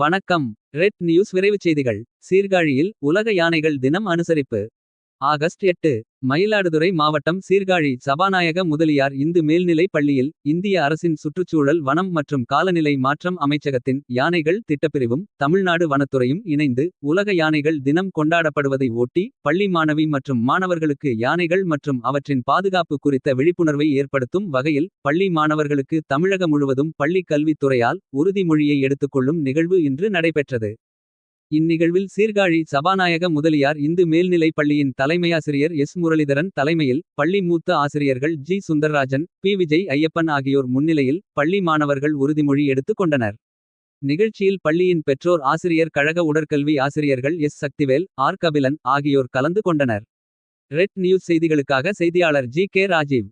வணக்கம். Red news விரைவுச் செய்திகள். சீர்காழியில் உலக யானைகள் தினம் அனுசரிப்பு. ஆகஸ்ட் எட்டு மயிலாடுதுறை மாவட்டம் சீர்காழி சபாநாயக முதலியார் இந்து மேல்நிலைப் பள்ளியில் இந்திய அரசின் சுற்றுச்சூழல் வனம் மற்றும் காலநிலை மாற்றம் அமைச்சகத்தின் யானைகள் திட்டப்பிரிவும் தமிழ்நாடு வனத்துறையும் இணைந்து உலக யானைகள் தினம் கொண்டாடப்படுவதை ஒட்டி பள்ளி மாணவி மற்றும் மாணவர்களுக்கு யானைகள் மற்றும் அவற்றின் பாதுகாப்பு குறித்த விழிப்புணர்வை ஏற்படுத்தும் வகையில் பள்ளி மாணவர்களுக்கு தமிழக முழுவதும் பள்ளிக் கல்வித்துறையால் உறுதிமொழியை எடுத்துக்கொள்ளும் நிகழ்வு இன்று நடைபெற்றது. இந்நிகழ்வில் சீர்காழி சபாநாயக முதலியார் இந்து மேல்நிலைப் பள்ளியின் தலைமையாசிரியர் எஸ் முரளிதரன் தலைமையில் பள்ளி மூத்த ஆசிரியர்கள் ஜி சுந்தர்ராஜன் பி விஜய் ஐயப்பன் ஆகியோர் முன்னிலையில் பள்ளி மாணவர்கள் உறுதிமொழி எடுத்துக் கொண்டனர். நிகழ்ச்சியில் பள்ளியின் பெற்றோர் ஆசிரியர் கழக உடற்கல்வி ஆசிரியர்கள் எஸ் சக்திவேல் ஆர் கபிலன் ஆகியோர் கலந்து கொண்டனர். ரெட் நியூஸ் செய்திகளுக்காக செய்தியாளர் ஜி கே ராஜீவ்.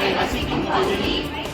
为了幸福我